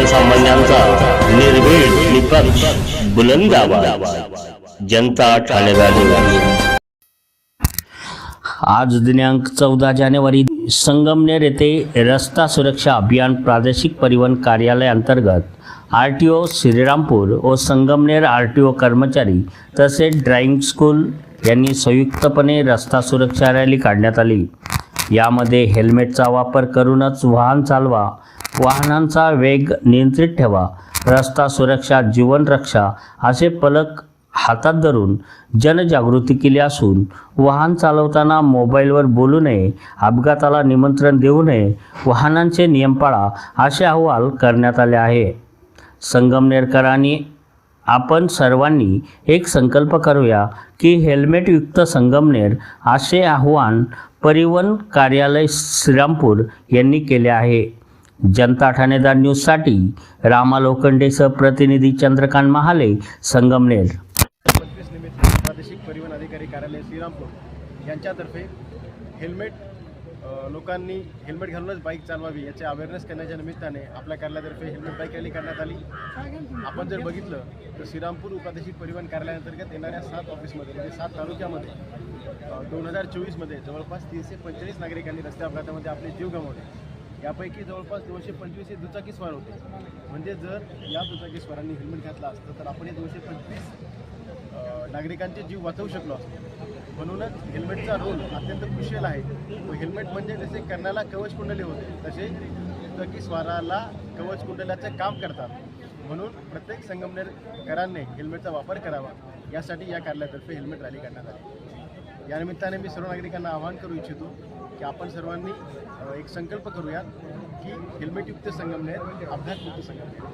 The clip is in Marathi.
सर्वसामान्यांचा निर्भीड निपक्ष बुलंद आवाज. जनता ठाणेदार आज दिनांक चौदा जानेवारी संगमनेर येथे रस्ता सुरक्षा अभियान प्रादेशिक परिवहन कार्यालय अंतर्गत आर टी ओ श्रीरामपूर व संगमनेर आर टी ओ कर्मचारी तसेच ड्रायव्हिंग स्कूल यांनी संयुक्तपणे रस्ता सुरक्षा रॅली काढण्यात आली. यामध्ये हेल्मेटचा वापर करूनच वाहन चालवा वाहनांचा वेग नियंत्रित ठेवा रस्ता सुरक्षा जीवन रक्षा असे फलक हातात धरून जनजागृती केली असून वाहन चालवताना मोबाईलवर बोलू नये अपघाताला निमंत्रण देऊ नये वाहनांचे नियम पाळा असे अहवाल करण्यात आले आहे. संगमनेरकरांनी आपण सर्वांनी एक संकल्प करूया की हेल्मेटयुक्त संगमनेर असे आव्हान परिवहन कार्यालय श्रीरामपूर यांनी केले आहे. जनता ठाणेदार न्यूजसाठी रामा लोखंडेसह प्रतिनिधी चंद्रकांत महाले संगमनेर. प्रादेशिक परिवहन अधिकारी कार्यालय श्रीरामपूर यांच्यातर्फे हेल्मेट लोकांनी हेल्मेट घालूनच बाईक चालवावी याचे अवेअरनेस करण्याच्या निमित्ताने आपल्या कार्यालयातर्फे हेल्मेट बाईक रॅली करण्यात आली. आपण जर बघितलं तर श्रीरामपूर उपादेशिक परिवहन कार्यालयाअंतर्गत येणाऱ्या सात ऑफिसमध्ये म्हणजे सात तालुक्यामध्ये दोन हजार चोवीसमध्ये जवळपास तीनशे पंचेचाळीस नागरिकांनी रस्ते अपघातामध्ये आपले जीव गमावले. यापैकी जवळपास दोनशे पंचवीस हे दुचाकी स्वार होते. म्हणजे जर या दुचाकी स्वारांनी हेल्मेट घातला असतं तर आपण हे दोनशे पंचवीस नागरिकांचे जीव वाचवू शकलो असतो. म्हणूनच हेल्मेटचा रोल अत्यंत क्रुशियल आहे. व हेल्मेट म्हणजे जसे कर्णाला कवच कुंडले होते तसे की स्वाराला कवच कुंडल्याचे काम करतात. म्हणून प्रत्येक संगमनेरकरांनी हेल्मेटचा वापर करावा. यासाठी या कार्यालयातर्फे हेल्मेट रॅली करण्यात आली. या निमित्ताने मी सर्व नागरिकांना आवाहन करू इच्छितो की आपण सर्वांनी एक संकल्प करूयात की हेल्मेटयुक्त संगमनेर अपघातमुक्त संगमनेर.